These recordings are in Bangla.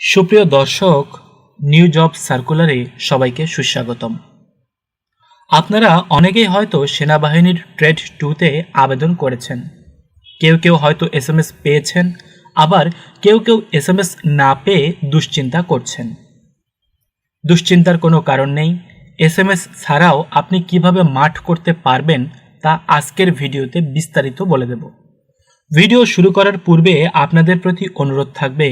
সুপ্রিয় দর্শক, নিউ জব সার্কুলারে সবাইকে সুস্বাগতম। আপনারা অনেকেই হয়তো সেনাবাহিনীর ট্রেড টুতে আবেদন করেছেন। কেউ কেউ হয়তো এস এম এস পেয়েছেন, আবার কেউ কেউ এস এম এস না পেয়ে দুশ্চিন্তা করছেন। দুশ্চিন্তার কোনো কারণ নেই। এস এম এস ছাড়াও আপনি কীভাবে মাঠ করতে পারবেন তা আজকের ভিডিওতে বিস্তারিত বলে দেব। ভিডিও শুরু করার পূর্বে আপনাদের প্রতি অনুরোধ থাকবে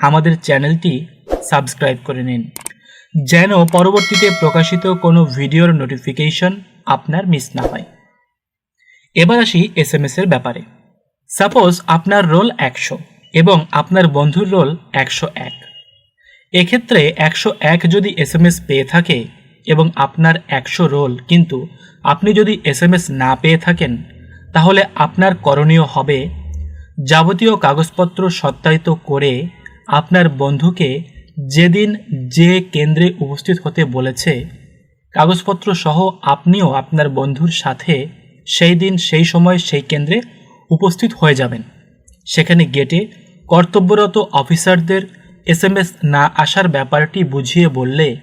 আমাদের চ্যানেলটি সাবস্ক্রাইব করে নিন। যেন পরবর্তীতে প্রকাশিত কোনো ভিডিওর নোটিফিকেশন আপনার মিস না হয়। এবার আসি এস এম এর ব্যাপারে। সাপোজ আপনার রোল একশো এবং আপনার বন্ধুর রোল একশো এক। এক্ষেত্রে একশো এক যদি এস এম এস পেয়ে থাকে এবং আপনার একশো রোল কিন্তু আপনি যদি এস এম এস না পেয়ে থাকেন, তাহলে আপনার করণীয় হবে যাবতীয় কাগজপত্র সত্যায়িত করে আপনার বন্ধুকে যেদিন যে কেন্দ্রে উপস্থিত হতে বলেছে কাগজপত্র সহ আপনিও আপনার বন্ধুর সাথে সেই দিন সেই সময় সেই কেন্দ্রে উপস্থিত হয়ে যাবেন। সেখানে গেটে কর্তব্যরত অফিসারদের এস এম এস না আসার ব্যাপারটি বুঝিয়ে বললে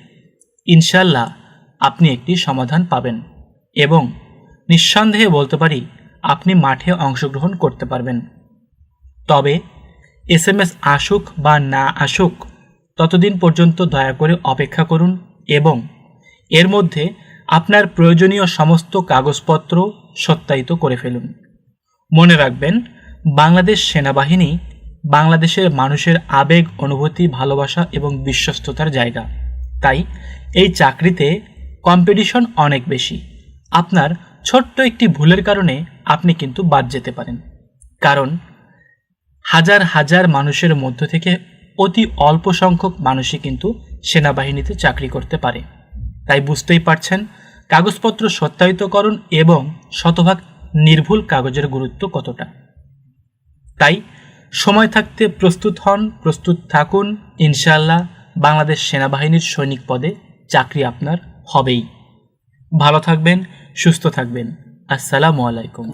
ইনশাল্লাহ আপনি একটি সমাধান পাবেন এবং নিঃসন্দেহে বলতে পারি, আপনি মাঠে অংশগ্রহণ করতে পারবেন। তবে এস এম এস আসুক বা না আসুক, ততদিন পর্যন্ত দয়া করে অপেক্ষা করুন এবং এর মধ্যে আপনার প্রয়োজনীয় সমস্ত কাগজপত্র সত্যায়িত করে ফেলুন। মনে রাখবেন, বাংলাদেশ সেনাবাহিনী বাংলাদেশের মানুষের আবেগ, অনুভূতি, ভালোবাসা এবং বিশ্বস্ততার জায়গা। তাই এই চাকরিতে কম্পিটিশন অনেক বেশি। আপনার ছোট্ট একটি ভুলের কারণে আপনি কিন্তু বাদ যেতে পারেন। কারণ হাজার হাজার মানুষের মধ্য থেকে অতি অল্প সংখ্যক মানুষই কিন্তু সেনাবাহিনীতে চাকরি করতে পারে। তাই বুঝতেই পারছেন, কাগজপত্র সত্যায়িতকরণ এবং শতভাগ নির্ভুল কাগজের গুরুত্ব কতটা। তাই সময় থাকতে প্রস্তুত হন, প্রস্তুত থাকুন ইনশাল্লাহ বাংলাদেশ সেনাবাহিনীর সৈনিক পদে চাকরি আপনার হবেই। ভালো থাকবেন, সুস্থ থাকবেন। আসসালামু আলাইকুম।